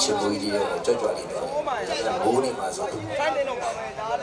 ချစ်ဘူးကြီးတော့ကြွကြွလေးတော့ဘိုးနေမှာဆိုခိုင်းနေတော့ပါပဲဒါလ